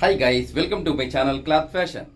Hi guys welcome to my channel cloth fashion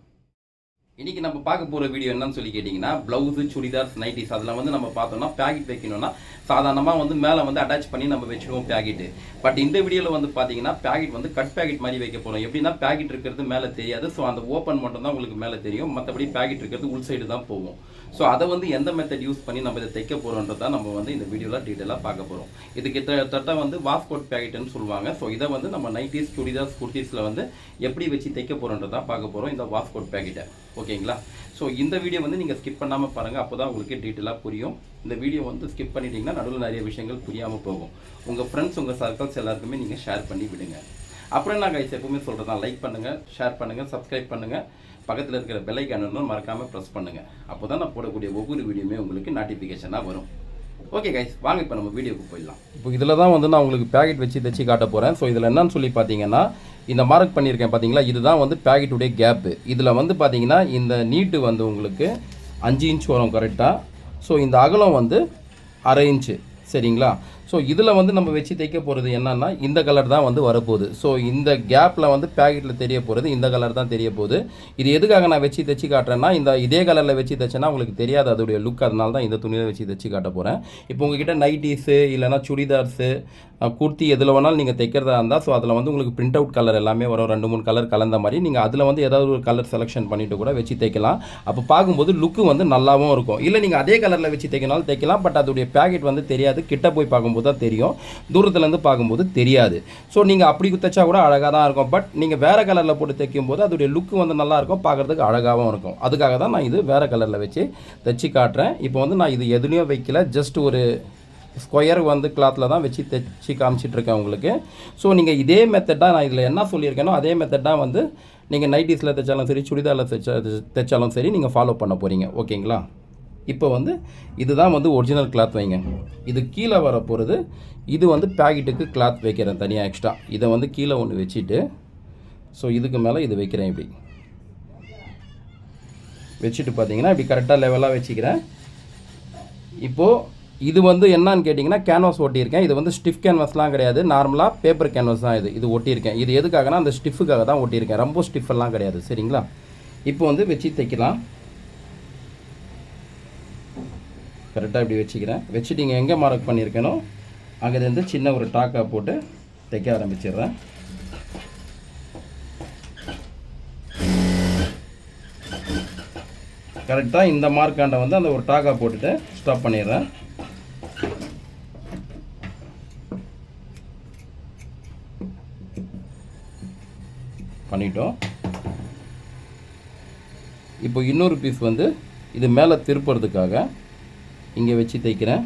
இன்றைக்கி நம்ம பார்க்க போகிற வீடியோ என்னன்னு சொல்லி கேட்டிங்கன்னா ப்ளவுஸு சுடிதார்ஸ் நைட்டிஸ் அதில் வந்து நம்ம பார்த்தோம்னா பேக்கெட் வைக்கணும்னா சாதாரணமாக வந்து மேலே வந்து அட்டாச் பண்ணி நம்ம வச்சுருவோம் பேக்கெட்டு பட் இந்த வீடியோவில் வந்து பார்த்தீங்கன்னா பேக்கெட் வந்து கட் பேக்கெட் மாதிரி வைக்க போகிறோம் எப்படின்னா பேக்கெட் இருக்கிறது மேலே தெரியாது. ஸோ அந்த ஓப்பன் மட்டும் தான் உங்களுக்கு மேலே தெரியும். மற்றபடி பேக்கெட் இருக்கிறது உள் சைடு தான் போகும். ஸோ அதை வந்து எந்த மெத்தட் யூஸ் பண்ணி நம்ம இதை தைக்க போகிறோன்றதை நம்ம வந்து இந்த வீடியோவில் டீட்டெயிலாக பார்க்க போகிறோம் இதுக்கு கிட்டத்தட்ட வந்து வாஸ்கோட் பேக்கெட்னு சொல்லுவாங்க. ஸோ இதை வந்து நம்ம நைட்டிஸ் சுடிதார்ஸ் குர்த்திஸில் வந்து எப்படி வச்சு தைக்க போகிறோன்றதான் பார்க்க போகிறோம் இந்த வாஸ்கோட் பேக்கெட்டை ஓகேங்களா? ஸோ இந்த வீடியோ வந்து நீங்கள் ஸ்கிப் பண்ணாமல் பாருங்கள் அப்போ தான் உங்களுக்கு டீட்டெயிலாக புரியும். இந்த வீடியோ வந்து ஸ்கிப் பண்ணிட்டீங்கன்னா நடுவில் நிறைய விஷயங்கள் புரியாமல் போகும். உங்கள் ஃப்ரெண்ட்ஸ் உங்கள் சர்க்கிள்ஸ் எல்லாருக்குமே நீங்கள் ஷேர் பண்ணி விடுங்க. அப்புறம் நான் கைஸ் எப்பவுமே சொல்கிறது தான் லைக் பண்ணுங்கள் ஷேர் பண்ணுங்கள் சப்ஸ்கிரைப் பண்ணுங்கள் பக்கத்தில் இருக்கிற பெல்லைக்கானும் மறக்காமல் ப்ரெஸ் பண்ணுங்கள் அப்போ தான் நான் போடக்கூடிய ஒவ்வொரு வீடியோமே உங்களுக்கு நோட்டிஃபிகேஷனாக வரும். ஓகே கைஸ் வாங்க இப்போ நம்ம வீடியோக்கு போயிடலாம். இப்போ இதில் தான் வந்து நான் உங்களுக்கு பேக்கெட் வச்சு தைச்சி காட்ட போகிறேன் ஸோ இதில் என்னன்னு சொல்லி பார்த்தீங்கன்னா இந்த மார்க் பண்ணியிருக்கேன் பார்த்தீங்களா? இதுதான் வந்து பேக்கெட்டுடைய கேப்பு இதில் வந்து பார்த்தீங்கன்னா இந்த நீட்டு வந்து உங்களுக்கு அஞ்சு இன்ச் வரும் கரெக்டாக ஸோ இந்த அகலம் வந்து அரை இன்ச்சு சரிங்களா? ஸோ இதில் வந்து நம்ம வச்சு தைக்க போகிறது என்னன்னா இந்த கலர் தான் வந்து வரப்போகுது. ஸோ இந்த கேப்பில் வந்து பேக்கெட்டில் தெரிய போகிறது இந்த கலர் தான் தெரிய போகுது. இது எதுக்காக நான் வச்சு தைச்சி காட்டுறேன்னா இந்த இதே கலரில் வச்சு தைச்சேன்னா உங்களுக்கு தெரியாது அதோடைய லுக் அதனால தான் இந்த துணியில் வச்சு தைச்சி காட்ட போகிறேன் இப்போ உங்ககிட்ட நைட்டிஸு இல்லைனா சுடிதார்ஸு குர்த்தி எதில் வேணாலும் நீங்கள் தைக்கிறதா இருந்தால் ஸோ அதில் வந்து உங்களுக்கு பிரிண்ட் அவுட் கலர் எல்லாமே வரும். ரெண்டு மூணு கலர் கலந்த மாதிரி. நீங்கள் அதில் வந்து ஏதாவது ஒரு கலர் செலெக்ஷன் பண்ணிட்டு கூட வச்சு தைக்கலாம் அப்போ பார்க்கும்போது லுக்கு வந்து நல்லாவும் இருக்கும். இல்லை நீங்கள் அதே கலரில் வச்சு தைக்கனாலும் தைக்கலாம் பட் அதோடைய பேக்கெட் வந்து தெரியாது. கிட்ட போய் பார்க்கும்போது தான் தெரியும். தூரத்துலேருந்து பார்க்கும்போது தெரியாது. ஸோ நீங்கள் அப்படி தைச்சா கூட அழகாக தான் இருக்கும். பட் நீங்கள் வேறு கலரில் போட்டு தைக்கும் போது அதோடைய லுக்கு வந்து நல்லாயிருக்கும் பார்க்குறதுக்கு அழகாகவும் இருக்கும். அதுக்காக தான் நான் இது வேறு கலரில் வச்சு தைச்சி காட்டுறேன். இப்போ வந்து நான் இது எதுலேயும் வைக்கல. ஜஸ்ட் ஒரு ஸ்கொயர் வந்து கிளாத்தில் தான் வச்சு தைச்சி காமிச்சிட்ருக்கேன் உங்களுக்கு. ஸோ நீங்கள் இதே மெத்தடாக நான் இதில் என்ன சொல்லியிருக்கேனோ அதே மெத்தடாக வந்து நீங்கள் நைட்டிஸில் தைச்சாலும் சரி சுடிதாரில் தைச்சா தைச்சாலும் சரி நீங்கள் ஃபாலோ பண்ண போகிறீங்க ஓகேங்களா இப்போ வந்து இதுதான் வந்து ஒரிஜினல் கிளாத் வைங்க. இது கீழே வர போகிறது இது வந்து பேக்கெட்டுக்கு கிளாத் வைக்கிறேன் தனியாக எக்ஸ்ட்ரா இதை வந்து கீழே ஒன்று வச்சுட்டு ஸோ இதுக்கு மேலே இது வைக்கிறேன் இப்படி. வச்சுட்டு பார்த்தீங்கன்னா இப்படி கரெக்டாக லெவலாக வச்சுக்கிறேன். இப்போது இது வந்து என்னான்னு கேட்டிங்கன்னா கேன்வாஸ் ஒட்டியிருக்கேன். இது வந்து ஸ்டிஃப் கேன்வாஸ்லாம் கிடையாது. நார்மலாக பேப்பர் கேன்வாஸ் தான் இது. இது ஒட்டியிருக்கேன். இது எதுக்காகனா அந்த ஸ்டிஃபுக்காக தான் ஒட்டியிருக்கேன். ரொம்ப ஸ்டிஃப் எல்லாம் கிடையாது. சரிங்களா? இப்போ வந்து வச்சு தைக்கலாம். கரெக்டாக இப்படி வச்சுக்கிறேன். வச்சுட்டு நீங்கள் எங்கே மார்க் பண்ணியிருக்கேனோ அங்கேருந்து சின்ன ஒரு டாக்கா போட்டு தைக்க ஆரம்பிச்சிடுறேன். கரெக்டாக இந்த மார்க்காண்டை வந்து அந்த ஒரு டாக்கா போட்டுட்டு ஸ்டாப் பண்ணிடுறேன். பண்ணிட்டோம். இப்போ இன்னொரு பீஸ் வந்து இது மேலே திருப்புறதுக்காக இங்கே வச்சு தைக்கிறேன்.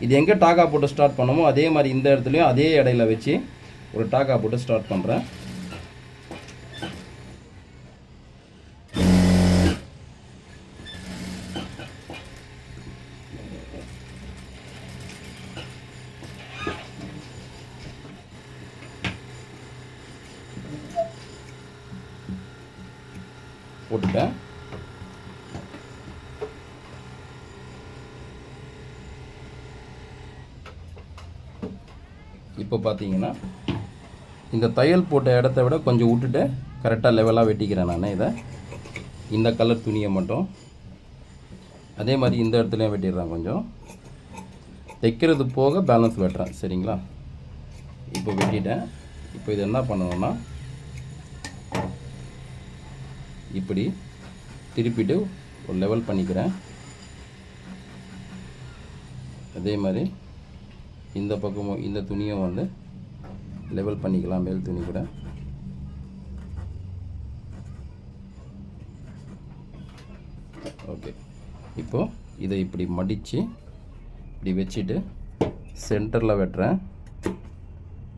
இது எங்கே டாக்கா போட்டு ஸ்டார்ட் பண்ணமோ அதே மாதிரி இந்த இடத்துலையும் அதே இடையில வச்சு ஒரு டாக்கா போட்டு ஸ்டார்ட் பண்ணுறேன் போட்டுட்டேன் இப்போ பார்த்தீங்கன்னா இந்த தையல் போட்ட இடத்த விட கொஞ்சம் விட்டுட்டு கரெக்டாக லெவலாக வெட்டிக்கிறேன் நான் இதை. இந்த கலர் துணியை மட்டும். அதே மாதிரி இந்த இடத்துலையும் வெட்டிடுறேன் கொஞ்சம். தைக்கிறது போக பேலன்ஸ் வெட்டுறேன் சரிங்களா? இப்போ வெட்டிட்டேன். இப்போ இது என்ன பண்ணணும்னா இப்படி திருப்பிட்டு ஒரு லெவல் பண்ணிக்கிறேன். அதே மாதிரி இந்த பக்கமும் இந்த துணியும் வந்து லெவல் பண்ணிக்கலாம் மேல் துணி கூட. ஓகே இப்போது இதை இப்படி மடித்து இப்படி வச்சுட்டு சென்டரில் வெட்டுறேன்.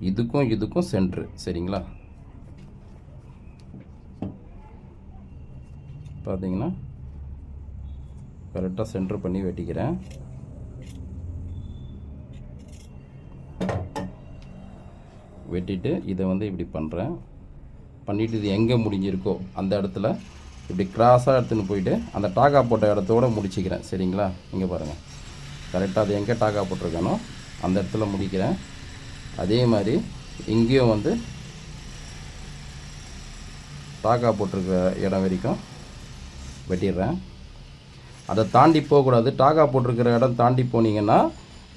இதுக்கும் இதுக்கும் சென்ட்ரு சரிங்களா? பார்த்தீங்கன்னா கரெக்டாக சென்ட்ரு பண்ணி வெட்டிக்கிறேன். வெட்டிட்டு இதை வந்து இப்படி பண்ணுறேன் பண்ணிவிட்டு இது எங்கே முடிஞ்சிருக்கோ அந்த இடத்துல இப்படி கிராஸாக எடுத்துன்னு போயிட்டு அந்த டாக்கா போட்ட இடத்தோட முடிச்சுக்கிறேன். சரிங்களா? இங்கே பாருங்கள் கரெக்டாக அது எங்கே டாக்கா போட்டிருக்கானோ அந்த இடத்துல முடிக்கிறேன். அதே மாதிரி இங்கேயும் வந்து டாக்கா போட்டிருக்க இடம் வரைக்கும் வெட்டிடுறேன். அதை தாண்டி போகக்கூடாது டாக்கா போட்டிருக்கிற இடம் தாண்டி போனீங்கன்னா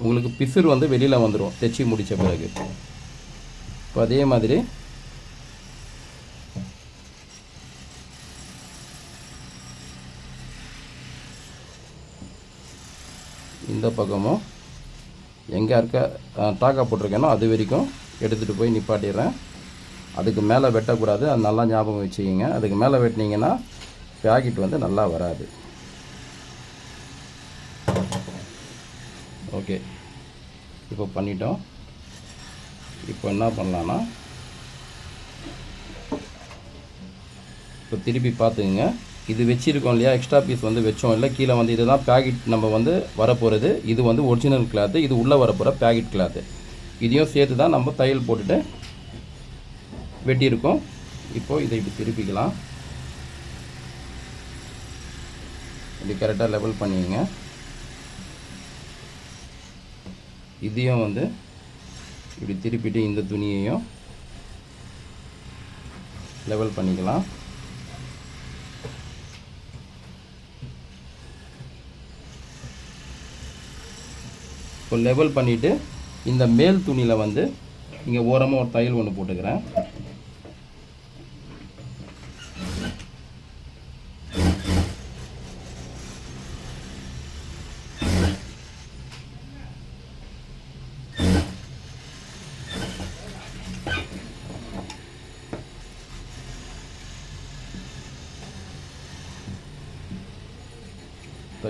உங்களுக்கு பிசுறு வந்து வெளியில் வந்துடும் தைச்சி முடித்த பிறகு. இப்போ அதே மாதிரி இந்த பக்கமும் எங்கே இருக்க டாக்கா போட்டிருக்கேனோ அது வரைக்கும் எடுத்துகிட்டு போய் நிப்பாட்டிடுறேன். அதுக்கு மேலே வெட்டக்கூடாது அது நல்லா ஞாபகம் வச்சுக்கிங்க. அதுக்கு மேலே வெட்டினீங்கன்னா பேக்கெட் வந்து நல்லா வராது. ஓகே. இப்போ பண்ணிட்டோம். இப்போ என்ன பண்ணலான்னா இப்போ திருப்பி பார்த்துக்குங்க. இது வச்சிருக்கோம் இல்லையா? எக்ஸ்ட்ரா பீஸ் வந்து வச்சோம் இல்லை? கீழே வந்து இதுதான் பேக்கெட் நம்ம வந்து வரப்போகிறது இது வந்து ஒரிஜினல் கிளாத்து இது உள்ளே வரப்போகிற பேக்கெட் கிளாத்து இதையும் சேர்த்து தான் நம்ம தையல் போட்டுட்டு வெட்டியிருக்கோம். இப்போது இதை இப்படி திருப்பிக்கலாம். இது கரெக்டாக லெவல் பண்ணிக்கங்க. இதையும் வந்து இப்படி திருப்பிட்டு இந்த துணியையும் லெவல் பண்ணிக்கலாம். இப்போ லெவல் பண்ணிவிட்டு இந்த மேல் துணியில் வந்து இங்கே ஓரமாக ஒரு தையல் ஒன்று போட்டுக்கிறேன்.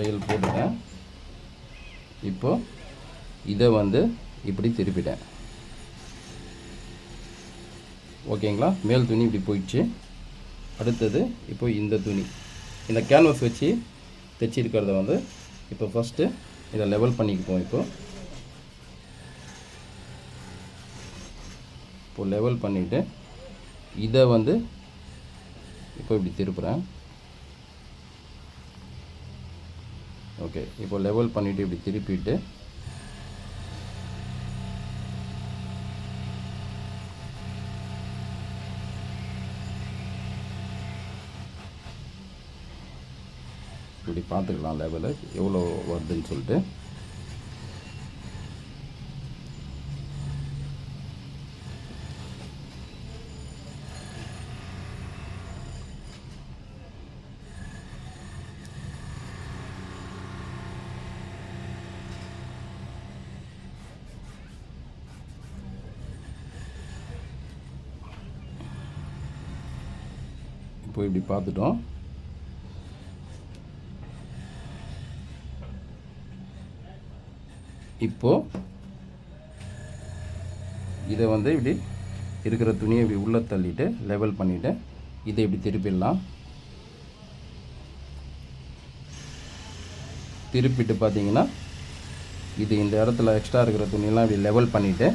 தையல் போட்டுட்டேன். இப்போ இதை வந்து இப்படி திருப்பிட்டேன். ஓகேங்களா? மேல் துணி இப்படி போயிடுச்சு. அடுத்தது இப்போ இந்த துணி. இந்த கேன்வஸ் வச்சு தைச்சிருக்கிறத வந்து இப்போ ஃபஸ்ட்டு இதை லெவல் பண்ணிக்குவோம் இப்போ. இப்போ லெவல் பண்ணிவிட்டு இதை வந்து இப்போ இப்படி திருப்புறேன். ஓகே இப்போ லெவல் பண்ணிவிட்டு இப்படி திருப்பிட்டு. இப்படி பார்த்துக்கலாம் லெவலு எவ்வளோ வருதுன்னு சொல்லிட்டு. இப்போ இப்படி பார்த்துட்டோம். இப்போ இதை வந்து இப்படி இருக்கிற துணியை இப்படி உள்ளே தள்ளிட்டு லெவல் பண்ணிவிட்டு இதை இப்படி திருப்பிடலாம். திருப்பிட்டு பார்த்தீங்கன்னா இது இந்த இடத்துல எக்ஸ்ட்ரா இருக்கிற துணியெல்லாம் இப்படி லெவல் பண்ணிவிட்டு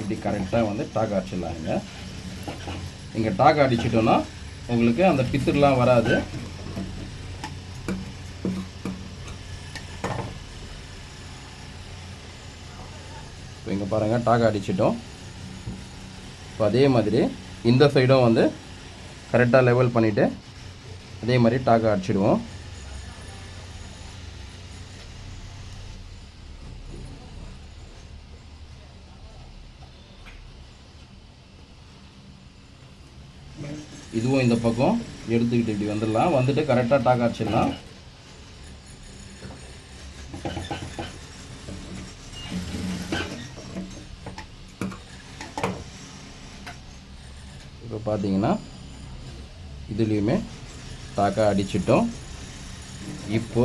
இப்படி கரெக்டாக வந்து டாக் அடிச்சிடலாங்க. இங்கே டாக் அடிச்சிட்டோன்னா உங்களுக்கு அந்த பித்துலாம் வராது. இப்போ இங்கே பாருங்கள் டாக் அடிச்சிட்டோம். இப்போ அதே மாதிரி இந்த சைடும் வந்து கரெக்டாக லெவல் பண்ணிவிட்டு அதே மாதிரி டாக் அடிச்சிடுவோம் இதுவும் இந்த பக்கம் எடுத்துக்கிட்டு இப்படி வந்துடலாம். வந்துட்டு கரெக்டாக டாக் அடிச்சிடலாம். இப்போ பார்த்தீங்கன்னா இதுலேயுமே டாக்கா அடிச்சிட்டோம். இப்போ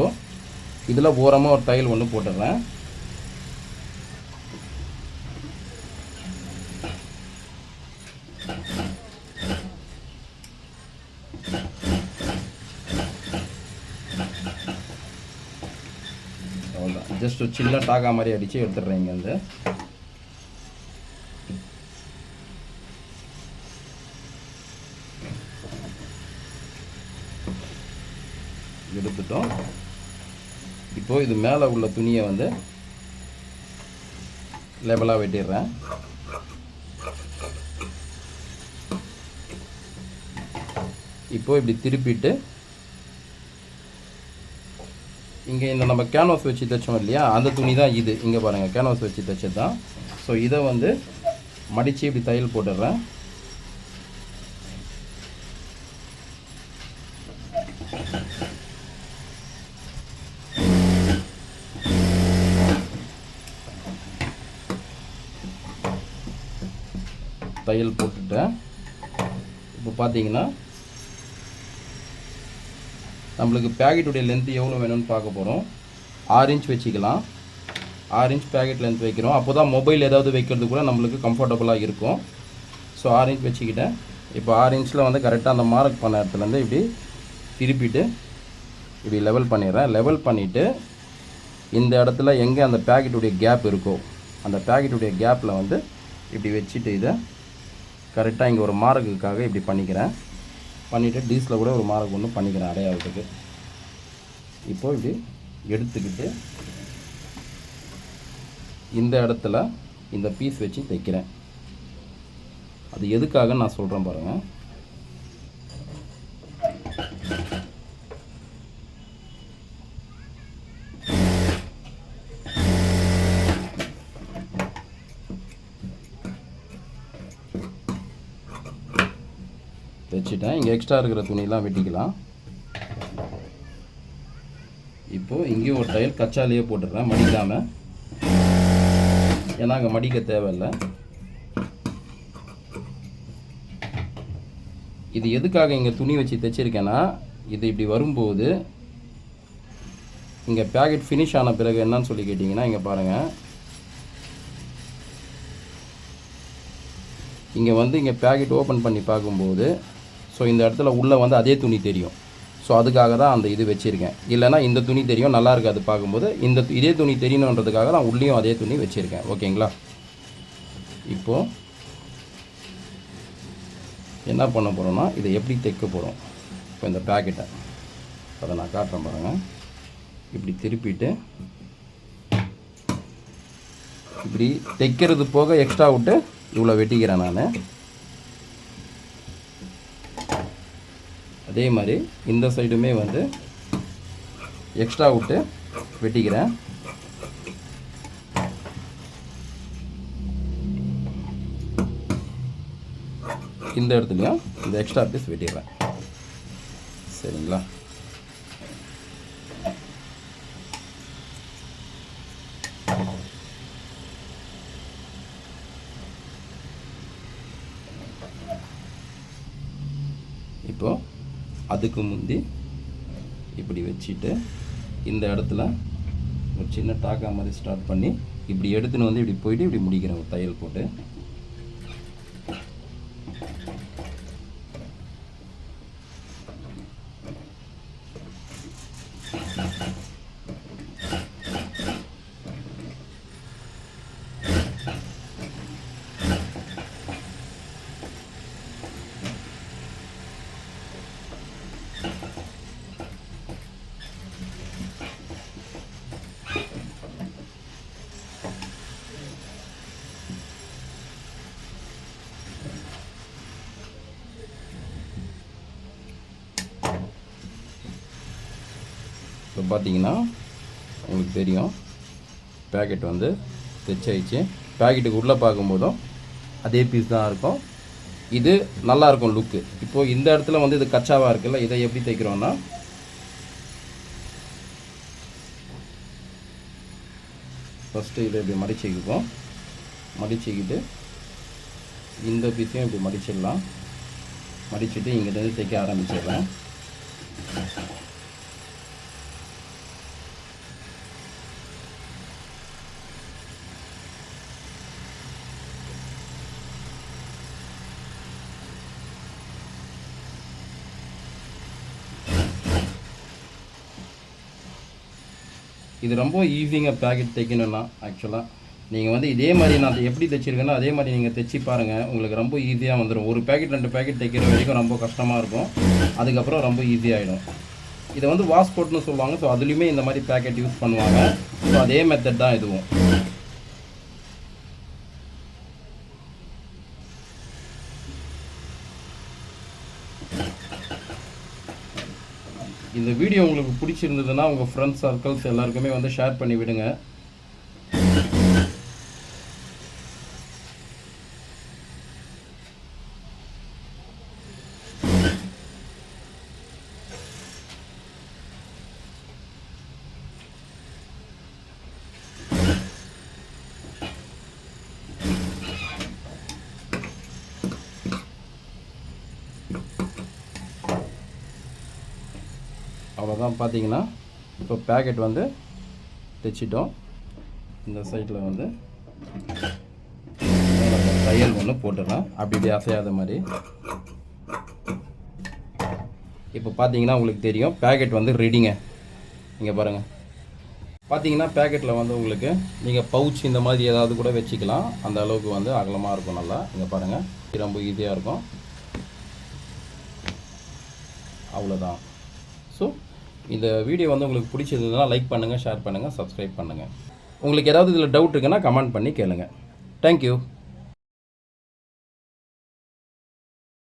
இதில் ஓரமாக ஒரு தையல் ஒன்று போட்டுடுறேன். அவ்வளோதான் ஜஸ்ட் ஒரு சின்ன டாக்கா மாதிரி அடித்து எடுத்துடுறேன் இங்கேருந்து எடுத்துட்டோம். இப்போ இது மேலே உள்ள துணியை வந்து லெவலாக வெட்டிடுறேன். இப்போ இப்படி திருப்பிட்டு இங்கே இந்த நம்ம கேன்வாஸ் வச்சு தைச்சோம் இல்லையா? அந்த துணி தான் இது. இங்கே பாருங்கள் கேன்வாஸ் வச்சு தைச்சது தான் ஸோ இதை வந்து மடித்து இப்படி தையல் போட்டுடுறேன். தையல் போட்டுட்டேன். இப்போ பார்த்தீங்கன்னா நம்மளுக்கு பேக்கெட்டுடைய லென்த்து எவ்வளோ வேணும்னு பார்க்க போகிறோம் ஆறு இன்ச் வச்சுக்கலாம். ஆறு இன்ச் பேக்கெட் லென்த் வைக்கிறோம். அப்போ தான் மொபைல் ஏதாவது வைக்கிறது கூட நம்மளுக்கு கம்ஃபர்டபுளாக இருக்கும். ஸோ ஆறு இன்ச் வச்சுக்கிட்டேன். இப்போ ஆறு இன்ச்சில் வந்து கரெக்டாக அந்த மார்க் பண்ண இடத்துலேருந்து இப்படி திருப்பிட்டு இப்படி லெவல் பண்ணிடுறேன். லெவல் பண்ணிவிட்டு இந்த இடத்துல எங்கே அந்த பேக்கெட்டுடைய கேப் இருக்கோ அந்த பேக்கெட்டுடைய கேப்பில் வந்து இப்படி வச்சுட்டு இதை கரெக்டாக இங்கே ஒரு மார்க்குக்காக இப்படி பண்ணிக்கிறேன். பண்ணிவிட்டு டீஸில் கூட ஒரு மார்க் ஒன்று பண்ணிக்கிறேன் அடையாளத்துக்கு. இப்போ இப்படி எடுத்துக்கிட்டு இந்த இடத்துல இந்த பீஸ் வச்சு தைக்கிறேன். அது எதுக்காக நான் சொல்கிறேன் பாருங்கள் எக்ஸ்ட்ரா இருக்கிற துணியெல்லாம் வெட்டிக்கலாம். இப்போது இங்கேயும் ஒரு டைல் கச்சாலேயே போட்டுடுறேன் மடிக்காமல் ஏன்னா அங்கே மடிக்க தேவையில்லை. இது எதுக்காக இங்கே துணி வச்சு தைச்சிருக்கேன்னா இது இப்படி வரும்போது இங்கே பேக்கெட் ஃபினிஷ் ஆன பிறகு என்னன்னு சொல்லி கேட்டிங்கன்னா இங்கே பாருங்கள் இங்கே வந்து இங்கே பேக்கெட் ஓப்பன் பண்ணி பார்க்கும்போது ஸோ இந்த இடத்துல உள்ளே வந்து அதே துணி தெரியும். ஸோ அதுக்காக தான் அந்த இது வச்சுருக்கேன். இல்லைன்னா இந்த துணி தெரியும் நல்லா இருக்காது பார்க்கும்போது இந்த இதே துணி தெரியணுன்றதுக்காக நான் உள்ளேயும் அதே துணி வச்சுருக்கேன். ஓகேங்களா? இப்போது என்ன பண்ண போகிறோம்னா இதை எப்படி தைக்க போகிறோம் இப்போ இந்த பேக்கெட்டை அதை நான் காட்டுறேன் பாருங்கள் இப்படி திருப்பிட்டு இப்படி தைக்கிறது போக எக்ஸ்ட்ரா விட்டு இவ்வளோ வெட்டிக்கிறேன் நான். அதே மாதிரி இந்த சைடுமே வந்து எக்ஸ்ட்ரா விட்டு வெட்டிக்கிறேன். இந்த இடத்துலையும் இந்த எக்ஸ்ட்ரா பீஸ் வெட்டிடுறேன். சரிங்களா இப்போ அதுக்கு முந்தி இப்படி வச்சுட்டு இந்த இடத்துல ஒரு சின்ன டாக்கா மாதிரி ஸ்டார்ட் பண்ணி இப்படி எடுத்துன்னு வந்து இப்படி போயிட்டு இப்படி முடிக்கிறேன் ஒரு தையல் போட்டு இப்போ பார்த்தீங்கன்னா உங்களுக்கு தெரியும் பேக்கெட் வந்து தைச்சாயிடுச்சு பேக்கெட்டுக்கு உள்ளே பார்க்கும்போதும் அதே பீஸ் தான் இருக்கும். இது நல்லாயிருக்கும் லுக்கு இப்போது இந்த இடத்துல வந்து இது கச்சாவாக இருக்குல்ல இதை எப்படி தைக்கிறோன்னா ஃபஸ்ட்டு இதை இப்படி மடிச்சுக்குவோம் மடிச்சுக்கிட்டு இந்த பீஸையும் இப்படி மடிச்சிடலாம். மடிச்சுட்டு இங்கிட்டேருந்து தைக்க ஆரம்பிச்சிடுறேன். இது ரொம்ப ஈஸிங்க பேக்கெட் தைக்கணும்னா ஆக்சுவலாக நீங்கள் வந்து இதே மாதிரி நான் எப்படி தைச்சிருக்கேனோ அதே மாதிரி நீங்கள் தைச்சி பாருங்கள் உங்களுக்கு ரொம்ப ஈஸியாக வந்துடும் ஒரு பேக்கெட் ரெண்டு பேக்கெட் தைக்கிற வரைக்கும் ரொம்ப கஷ்டமாக இருக்கும். அதுக்கப்புறம் ரொம்ப ஈஸியாகிடும் இதை வந்து வாஸ்போர்ட்னு சொல்லுவாங்க. ஸோ அதுலேயுமே இந்த மாதிரி பேக்கெட் யூஸ் பண்ணுவாங்க. ஸோ அதே மெத்தட் தான் இதுவும். இந்த வீடியோ உங்களுக்கு பிடிச்சிருந்ததுன்னா உங்கள் ஃப்ரெண்ட்ஸ் சர்க்கிள்ஸ் எல்லாருக்குமே வந்து ஷேர் பண்ணி விடுங்க அவ்வளோதான் பார்த்தீங்கன்னா இப்போ பேக்கெட் வந்து தைச்சிட்டோம். இந்த சைடில் வந்து தையல் ஒன்று போட்டுடலாம். அப்படி இப்படி அசையாத மாதிரி. இப்போ பார்த்தீங்கன்னா உங்களுக்கு தெரியும் பேக்கெட் வந்து ரெடிங்க இங்கே பாருங்கள் பார்த்தீங்கன்னா பேக்கெட்டில் வந்து உங்களுக்கு நீங்கள் பவுச் இந்த மாதிரி ஏதாவது கூட வச்சுக்கலாம். அந்த அளவுக்கு வந்து அகலமாக இருக்கும் நல்லா. இங்கே பாருங்கள் ரொம்ப ஈஸியாக இருக்கும். அவ்வளோதான் ஸோ இந்த வீடியோ வந்து உங்களுக்கு பிடிச்சிருந்ததுன்னா லைக் பண்ணுங்கள் ஷேர் பண்ணுங்கள் சப்ஸ்கிரைப் பண்ணுங்கள் உங்களுக்கு ஏதாவது இதில் டவுட் இருக்குன்னா கமெண்ட் பண்ணி கேளுங்கள் தேங்க்யூ